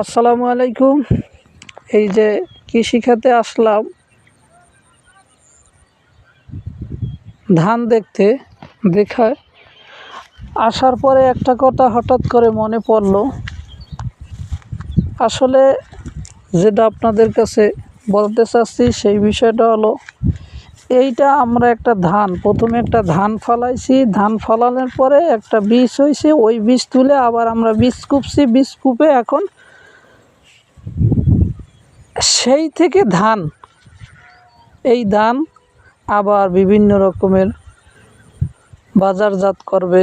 আসসালামু আলাইকুম। এই যে কৃষিখাতে আসলাম। ধান দেখতে, দেখায়। আসার পরে একটা কথা হঠাৎ করে মনে পড়ল। আসলে যেটা আপনাদের কাছে বলতে চাচ্ছি সেই বিষয়টা হলো, এইটা আমরা একটা ধান, প্রথমে একটা ধান ফলাইছি। ধান ফলানোর পরে একটা বীজ হয়েছে ওই বীজ তুলে আবার আমরা বীজ কুপছি। বীজ কুপে এখন সেই থেকে ধান। এই ধান আবার বিভিন্ন রকমের বাজারজাত করবে,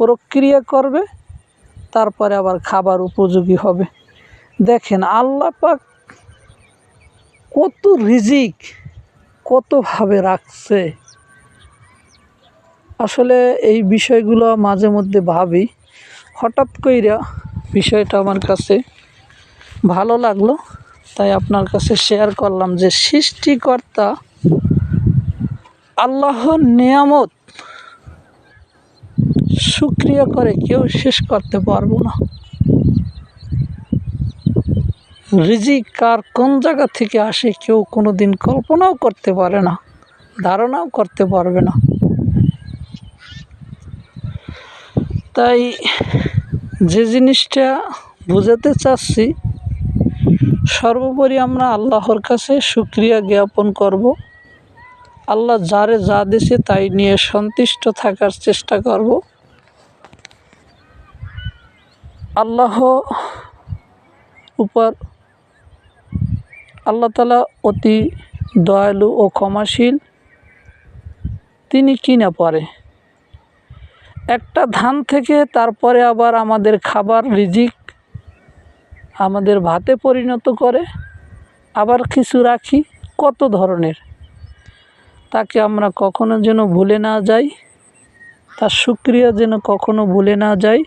প্রক্রিয়া করবে, তারপরে আবার খাবার উপযোগী হবে। দেখেন আল্লাহ পাক কত রিজিক, কতভাবে রাখছে। আসলে এই বিষয়গুলো মাঝে মধ্যে ভাবি। হঠাৎ কইরা বিষয়টা আমার কাছে ভালো লাগল। তাই আপনার কাছে শেয়ার করলাম যে সৃষ্টিকর্তা আল্লাহর নিয়ামত শুক্রিয়া করে কেউ শেষ করতে পারব না। রিজিক কার কোন জায়গা থেকে আসে কেউ কোনো দিন কল্পনাও করতে পারে না, ধারণাও করতে পারবে না। তাই যে জিনিসটা বোঝাতে চাচ্ছি সর্বোপরি আমরা আল্লাহর কাছে সুক্রিয়া জ্ঞাপন করব। আল্লাহ যারে যা দিছে তাই নিয়ে সন্তুষ্ট থাকার চেষ্টা করব। আল্লাহ উপর আল্লাহ তালা অতি দয়ালু ও ক্ষমাশীল। তিনি কি না পারে? একটা ধান থেকে তারপরে আবার আমাদের খাবার রিজিক আমাদের ভাতে পরিণত করে, আবার কিছু রাখি, কত ধরনের? তাকে আমরা কখনো যেন ভুলে না যাই, তার সুক্রিয়া যেন কখনো ভুলে না যাই,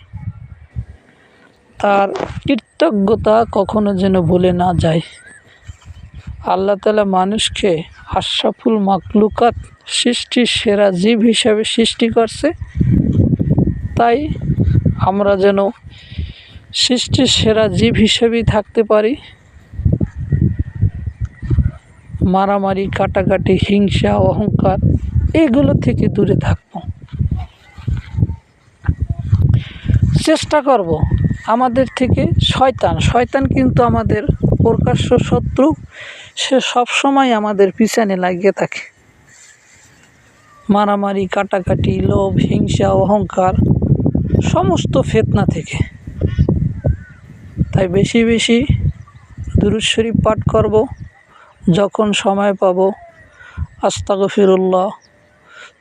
তার কৃতজ্ঞতা কখনো যেন ভুলে না যায় আল্লাহ তালা মানুষকে আশরাফুল মাকলুকাত সৃষ্টির সেরা জীব হিসাবে সৃষ্টি করছে। তাই আমরা যেন সৃষ্টির সেরা জীব হিসেবেই থাকতে পারি। মারামারি, কাটাকাটি, হিংসা, অহংকার, এগুলো থেকে দূরে থাকব। চেষ্টা করব আমাদের থেকে শয়তান। শয়তান কিন্তু আমাদের প্রকাশ্য শত্রু। সে সবসময় আমাদের পিছনে লাগিয়ে থাকে। মারামারি, কাটাকাটি, লোভ, হিংসা, অহংকার, সমস্ত ফেতনা থেকে। তাই বেশি বেশি দুরুদ শরীফ পাঠ করব, যখন সময় পাব। আস্তাগফিরুল্লাহ,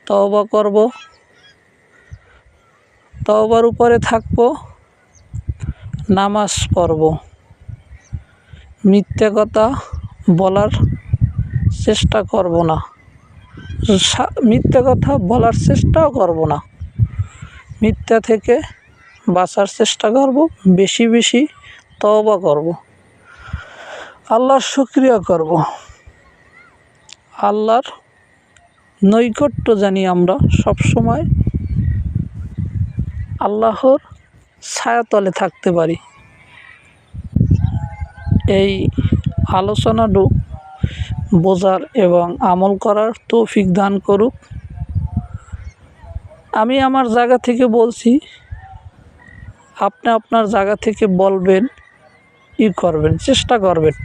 তওবা করব। তওবার উপরে থাকব, নামাজ পড়ব। মিথ্যে কথা বলার চেষ্টা করব না। মিথ্যে কথা বলার চেষ্টাও করব না। মিথ্যা থেকে বাঁচার চেষ্টা করব, বেশি বেশি তওবা করব। আল্লাহর শুক্রিয়া করব। আল্লাহর নৈকট্য জানি আমরা সব সময় আল্লাহর ছায়াতলে থাকতে পারি। এই আলোচনাটু বোঝার এবং আমল করার তৌফিক দান করুক। আমি আমার জায়গা থেকে বলছি, আপনি আপনার জায়গা থেকে বলবেন ই করবেন চেষ্টা করবেন।